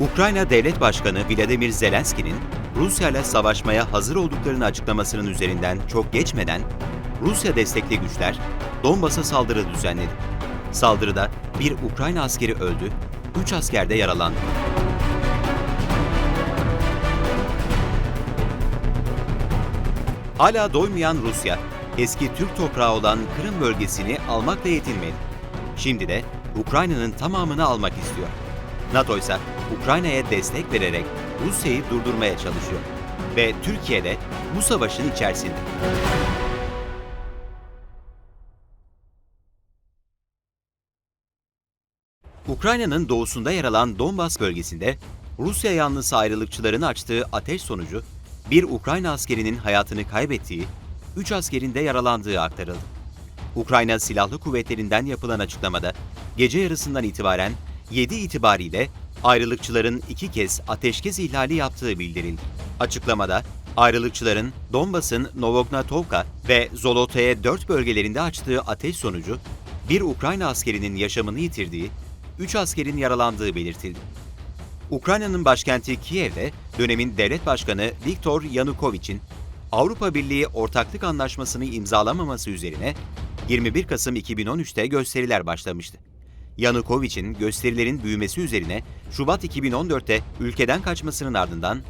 Ukrayna Devlet Başkanı Vladimir Zelenski'nin Rusya ile savaşmaya hazır olduklarını açıklamasının üzerinden çok geçmeden Rusya destekli güçler Donbas'a saldırı düzenledi. Saldırıda bir Ukrayna askeri öldü, 3 asker de yaralandı. Hala doymayan Rusya, eski Türk toprağı olan Kırım bölgesini almakla yetinmedi. Şimdi de Ukrayna'nın tamamını almak istiyor. NATO ise Ukrayna'ya destek vererek Rusya'yı durdurmaya çalışıyor. Ve Türkiye de bu savaşın içerisinde. Ukrayna'nın doğusunda yer alan Donbas bölgesinde Rusya yanlısı ayrılıkçıların açtığı ateş sonucu bir Ukrayna askerinin hayatını kaybettiği, 3 askerin de yaralandığı aktarıldı. Ukrayna Silahlı Kuvvetlerinden yapılan açıklamada gece yarısından itibaren 7 itibariyle ayrılıkçıların iki kez ateşkes ihlali yaptığı bildirildi. Açıklamada ayrılıkçıların Donbas'ın Novognatovka ve Zolotaya 4 bölgelerinde açtığı ateş sonucu bir Ukrayna askerinin yaşamını yitirdiği, 3 askerin yaralandığı belirtildi. Ukrayna'nın başkenti Kiev'de dönemin devlet başkanı Viktor Yanukovych,'in Avrupa Birliği ortaklık anlaşmasını imzalamaması üzerine 21 Kasım 2013'te gösteriler başlamıştı. Yanukovych'in gösterilerin büyümesi üzerine Şubat 2014'te ülkeden kaçmasının ardından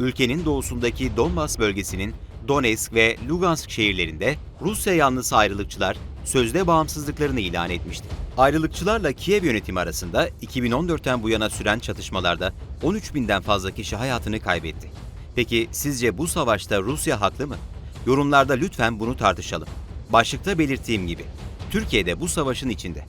ülkenin doğusundaki Donbas bölgesinin Donetsk ve Lugansk şehirlerinde Rusya yanlısı ayrılıkçılar sözde bağımsızlıklarını ilan etmişti. Ayrılıkçılarla Kiev yönetimi arasında 2014'ten bu yana süren çatışmalarda 13 binden fazla kişi hayatını kaybetti. Peki sizce bu savaşta Rusya haklı mı? Yorumlarda lütfen bunu tartışalım. Başlıkta belirttiğim gibi Türkiye de bu savaşın içinde.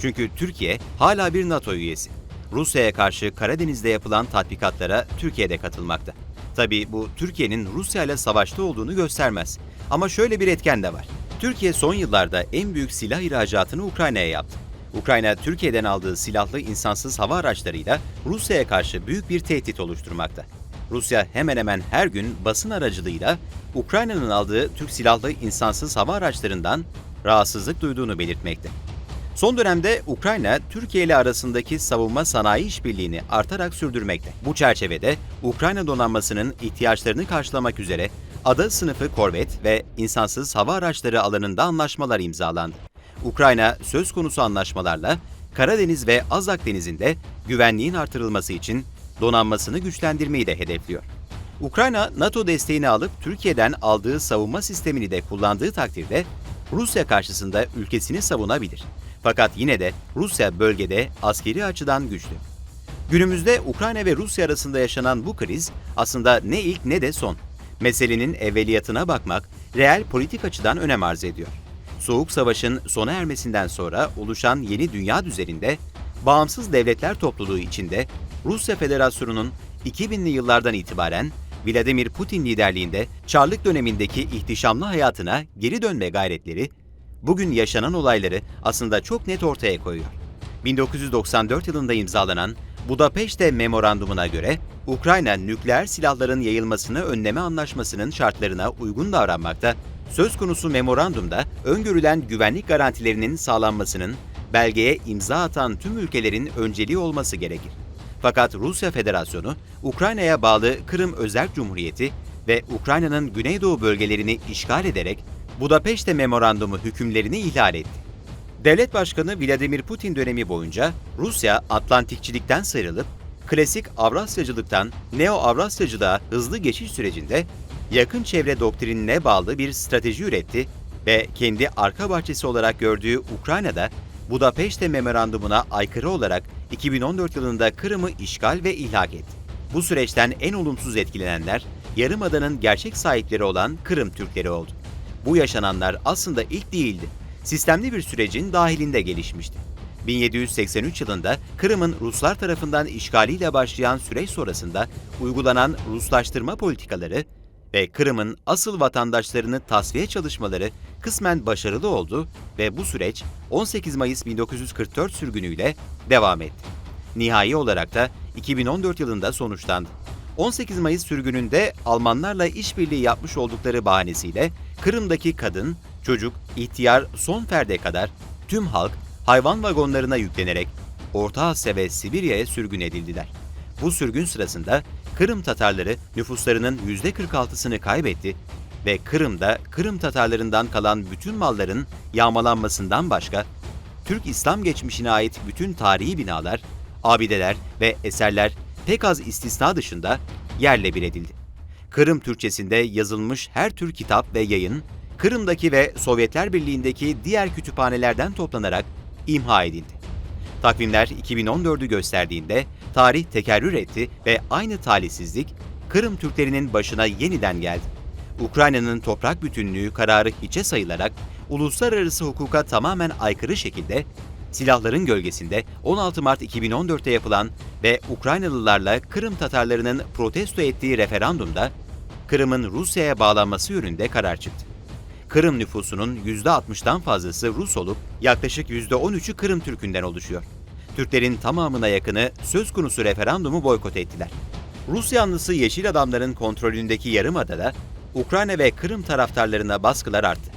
Çünkü Türkiye hala bir NATO üyesi. Rusya'ya karşı Karadeniz'de yapılan tatbikatlara Türkiye de katılmakta. Tabii bu Türkiye'nin Rusya ile savaşta olduğunu göstermez. Ama şöyle bir etken de var. Türkiye son yıllarda en büyük silah ihracatını Ukrayna'ya yaptı. Ukrayna, Türkiye'den aldığı silahlı insansız hava araçlarıyla Rusya'ya karşı büyük bir tehdit oluşturmakta. Rusya hemen hemen her gün basın aracılığıyla Ukrayna'nın aldığı Türk silahlı insansız hava araçlarından rahatsızlık duyduğunu belirtmekte. Son dönemde Ukrayna, Türkiye ile arasındaki savunma sanayi işbirliğini artarak sürdürmekte. Bu çerçevede Ukrayna donanmasının ihtiyaçlarını karşılamak üzere ada sınıfı korvet ve insansız hava araçları alanında anlaşmalar imzalandı. Ukrayna söz konusu anlaşmalarla Karadeniz ve Azak Denizi'nde güvenliğin artırılması için donanmasını güçlendirmeyi de hedefliyor. Ukrayna, NATO desteğini alıp Türkiye'den aldığı savunma sistemini de kullandığı takdirde Rusya karşısında ülkesini savunabilir. Fakat yine de Rusya bölgede askeri açıdan güçlü. Günümüzde Ukrayna ve Rusya arasında yaşanan bu kriz aslında ne ilk ne de son. Meselenin evveliyatına bakmak reel politik açıdan önem arz ediyor. Soğuk Savaş'ın sona ermesinden sonra oluşan yeni dünya düzeninde bağımsız devletler topluluğu içinde Rusya Federasyonu'nun 2000'li yıllardan itibaren Vladimir Putin liderliğinde Çarlık dönemindeki ihtişamlı hayatına geri dönme gayretleri bugün yaşanan olayları aslında çok net ortaya koyuyor. 1994 yılında imzalanan Budapeşte Memorandumuna göre Ukrayna nükleer silahların yayılmasını önleme anlaşmasının şartlarına uygun davranmakta, söz konusu memorandumda öngörülen güvenlik garantilerinin sağlanmasının belgeye imza atan tüm ülkelerin önceliği olması gerekir. Fakat Rusya Federasyonu, Ukrayna'ya bağlı Kırım Özerk Cumhuriyeti ve Ukrayna'nın güneydoğu bölgelerini işgal ederek Budapeşte Memorandumu hükümlerini ihlal etti. Devlet Başkanı Vladimir Putin dönemi boyunca Rusya Atlantikçilikten sıyrılıp klasik Avrasyacılıktan Neo-Avrasyacılığa hızlı geçiş sürecinde yakın çevre doktrinine bağlı bir strateji üretti ve kendi arka bahçesi olarak gördüğü Ukrayna'da Budapeşte Memorandumuna aykırı olarak 2014 yılında Kırım'ı işgal ve ilhak etti. Bu süreçten en olumsuz etkilenenler Yarımada'nın gerçek sahipleri olan Kırım Türkleri oldu. Bu yaşananlar aslında ilk değildi. Sistemli bir sürecin dahilinde gelişmişti. 1783 yılında Kırım'ın Ruslar tarafından işgaliyle başlayan süreç sonrasında uygulanan Ruslaştırma politikaları ve Kırım'ın asıl vatandaşlarını tasfiye çalışmaları kısmen başarılı oldu ve bu süreç 18 Mayıs 1944 sürgünüyle devam etti. Nihai olarak da 2014 yılında sonuçlandı. 18 Mayıs sürgününde Almanlarla işbirliği yapmış oldukları bahanesiyle Kırım'daki kadın, çocuk, ihtiyar son ferde kadar tüm halk hayvan vagonlarına yüklenerek Orta Asya ve Sibirya'ya sürgün edildiler. Bu sürgün sırasında Kırım Tatarları nüfuslarının %46'sını kaybetti ve Kırım'da Kırım Tatarlarından kalan bütün malların yağmalanmasından başka Türk İslam geçmişine ait bütün tarihi binalar, abideler ve eserler pek az istisna dışında yerle bir edildi. Kırım Türkçesinde yazılmış her tür kitap ve yayın, Kırım'daki ve Sovyetler Birliği'ndeki diğer kütüphanelerden toplanarak imha edildi. Takvimler 2014'ü gösterdiğinde tarih tekerrür etti ve aynı talihsizlik Kırım Türklerinin başına yeniden geldi. Ukrayna'nın toprak bütünlüğü kararı hiçe sayılarak uluslararası hukuka tamamen aykırı şekilde silahların gölgesinde 16 Mart 2014'te yapılan ve Ukraynalılarla Kırım Tatarlarının protesto ettiği referandumda Kırım'ın Rusya'ya bağlanması yönünde karar çıktı. Kırım nüfusunun %60'dan fazlası Rus olup yaklaşık %13'ü Kırım Türk'ünden oluşuyor. Türklerin tamamına yakını söz konusu referandumu boykot ettiler. Rus yanlısı Yeşil Adamların kontrolündeki Yarımada'da Ukrayna ve Kırım taraftarlarına baskılar arttı.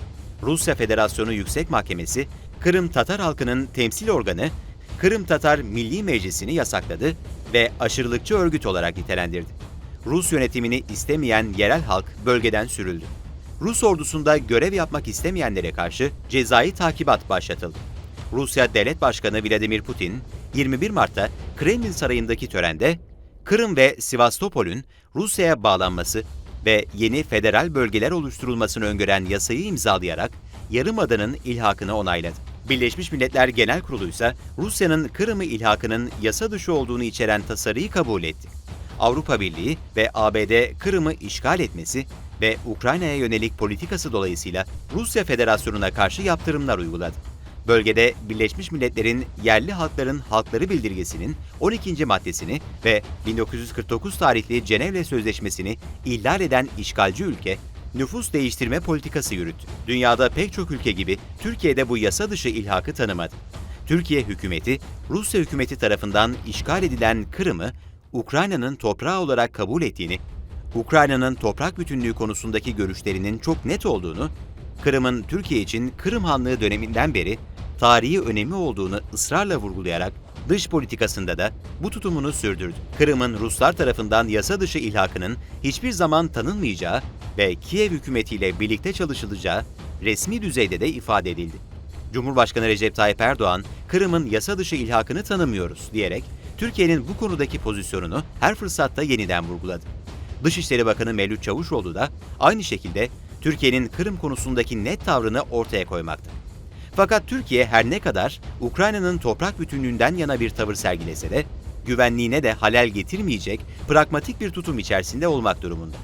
Rusya Federasyonu Yüksek Mahkemesi, Kırım Tatar halkının temsil organı Kırım Tatar Milli Meclisi'ni yasakladı ve aşırılıkçı örgüt olarak nitelendirdi. Rus yönetimini istemeyen yerel halk bölgeden sürüldü. Rus ordusunda görev yapmak istemeyenlere karşı cezai takibat başlatıldı. Rusya Devlet Başkanı Vladimir Putin, 21 Mart'ta Kremlin Sarayı'ndaki törende Kırım ve Sivastopol'ün Rusya'ya bağlanması ve yeni federal bölgeler oluşturulmasını öngören yasayı imzalayarak Yarımada'nın ilhakını onayladı. Birleşmiş Milletler Genel Kurulu ise Rusya'nın Kırım'ı ilhakının yasa dışı olduğunu içeren tasarıyı kabul etti. Avrupa Birliği ve ABD Kırım'ı işgal etmesi ve Ukrayna'ya yönelik politikası dolayısıyla Rusya Federasyonu'na karşı yaptırımlar uyguladı. Bölgede Birleşmiş Milletler'in yerli halkların halkları bildirgesinin 12. maddesini ve 1949 tarihli Cenevre Sözleşmesi'ni ihlal eden işgalci ülke nüfus değiştirme politikası yürüttü. Dünyada pek çok ülke gibi Türkiye'de bu yasa dışı ilhakı tanımadı. Türkiye hükümeti, Rusya hükümeti tarafından işgal edilen Kırım'ı Ukrayna'nın toprağı olarak kabul ettiğini, Ukrayna'nın toprak bütünlüğü konusundaki görüşlerinin çok net olduğunu, Kırım'ın Türkiye için Kırım Hanlığı döneminden beri tarihi önemi olduğunu ısrarla vurgulayarak dış politikasında da bu tutumunu sürdürdü. Kırım'ın Ruslar tarafından yasa dışı ilhakının hiçbir zaman tanınmayacağı ve Kiev hükümetiyle birlikte çalışılacağı resmi düzeyde de ifade edildi. Cumhurbaşkanı Recep Tayyip Erdoğan, Kırım'ın yasa dışı ilhakını tanımıyoruz diyerek Türkiye'nin bu konudaki pozisyonunu her fırsatta yeniden vurguladı. Dışişleri Bakanı Mevlüt Çavuşoğlu da aynı şekilde Türkiye'nin Kırım konusundaki net tavrını ortaya koymakta. Fakat Türkiye her ne kadar Ukrayna'nın toprak bütünlüğünden yana bir tavır sergilese de güvenliğine de halel getirmeyecek pragmatik bir tutum içerisinde olmak durumunda.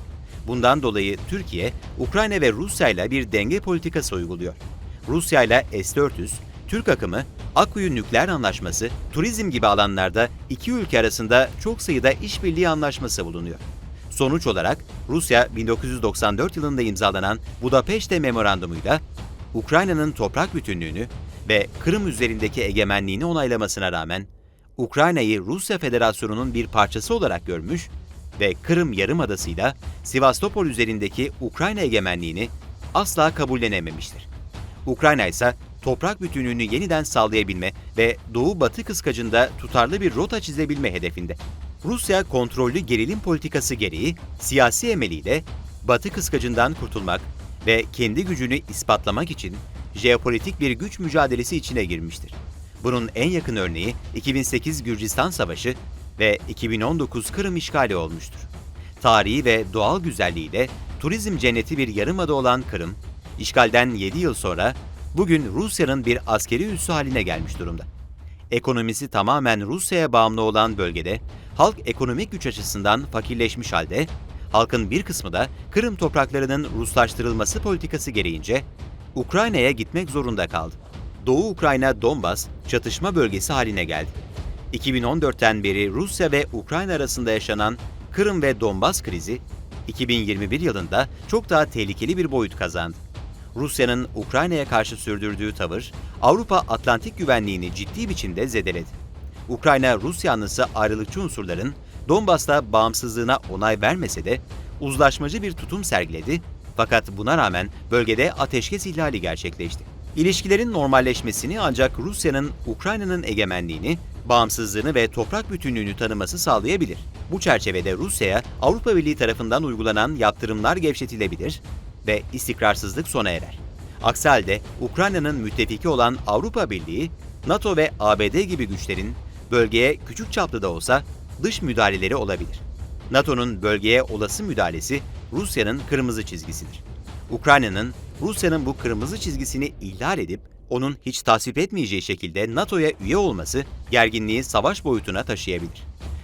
Bundan dolayı Türkiye, Ukrayna ve Rusya ile bir denge politikası uyguluyor. Rusya ile S-400, Türk akımı, Akkuyu Nükleer Anlaşması, turizm gibi alanlarda iki ülke arasında çok sayıda işbirliği anlaşması bulunuyor. Sonuç olarak Rusya 1994 yılında imzalanan Budapeşte Memorandumuyla Ukrayna'nın toprak bütünlüğünü ve Kırım üzerindeki egemenliğini onaylamasına rağmen Ukrayna'yı Rusya Federasyonu'nun bir parçası olarak görmüş ve Kırım Yarımadası'yla Sivastopol üzerindeki Ukrayna egemenliğini asla kabullenememiştir. Ukrayna ise toprak bütünlüğünü yeniden sağlayabilme ve Doğu-Batı kıskacında tutarlı bir rota çizebilme hedefinde. Rusya kontrollü gerilim politikası gereği siyasi emeliyle Batı kıskacından kurtulmak ve kendi gücünü ispatlamak için jeopolitik bir güç mücadelesi içine girmiştir. Bunun en yakın örneği 2008 Gürcistan Savaşı ve 2019 Kırım işgali olmuştur. Tarihi ve doğal güzelliğiyle turizm cenneti bir yarımada olan Kırım, işgalden 7 yıl sonra bugün Rusya'nın bir askeri üssü haline gelmiş durumda. Ekonomisi tamamen Rusya'ya bağımlı olan bölgede halk ekonomik güç açısından fakirleşmiş halde, halkın bir kısmı da Kırım topraklarının Ruslaştırılması politikası gereğince Ukrayna'ya gitmek zorunda kaldı. Doğu Ukrayna Donbas çatışma bölgesi haline geldi. 2014'ten beri Rusya ve Ukrayna arasında yaşanan Kırım ve Donbas krizi 2021 yılında çok daha tehlikeli bir boyut kazandı. Rusya'nın Ukrayna'ya karşı sürdürdüğü tavır Avrupa Atlantik güvenliğini ciddi biçimde zedeledi. Ukrayna Rus yanlısı ayrılıkçı unsurların Donbas'ta bağımsızlığına onay vermese de uzlaşmacı bir tutum sergiledi fakat buna rağmen bölgede ateşkes ihlali gerçekleşti. İlişkilerin normalleşmesini ancak Rusya'nın Ukrayna'nın egemenliğini bağımsızlığını ve toprak bütünlüğünü tanıması sağlayabilir. Bu çerçevede Rusya'ya Avrupa Birliği tarafından uygulanan yaptırımlar gevşetilebilir ve istikrarsızlık sona erer. Aksi halde Ukrayna'nın müttefiki olan Avrupa Birliği, NATO ve ABD gibi güçlerin bölgeye küçük çaplı da olsa dış müdahaleleri olabilir. NATO'nun bölgeye olası müdahalesi Rusya'nın kırmızı çizgisidir. Ukrayna'nın Rusya'nın bu kırmızı çizgisini ihlal edip onun hiç tasvip etmeyeceği şekilde NATO'ya üye olması gerginliği savaş boyutuna taşıyabilir.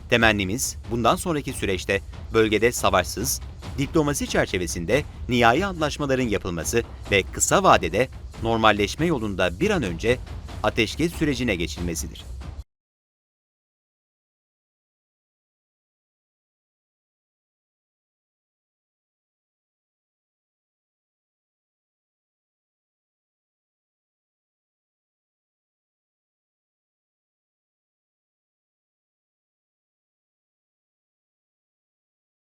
Temennimiz bundan sonraki süreçte bölgede savaşsız, diplomasi çerçevesinde nihai anlaşmaların yapılması ve kısa vadede normalleşme yolunda bir an önce ateşkes sürecine geçilmesidir.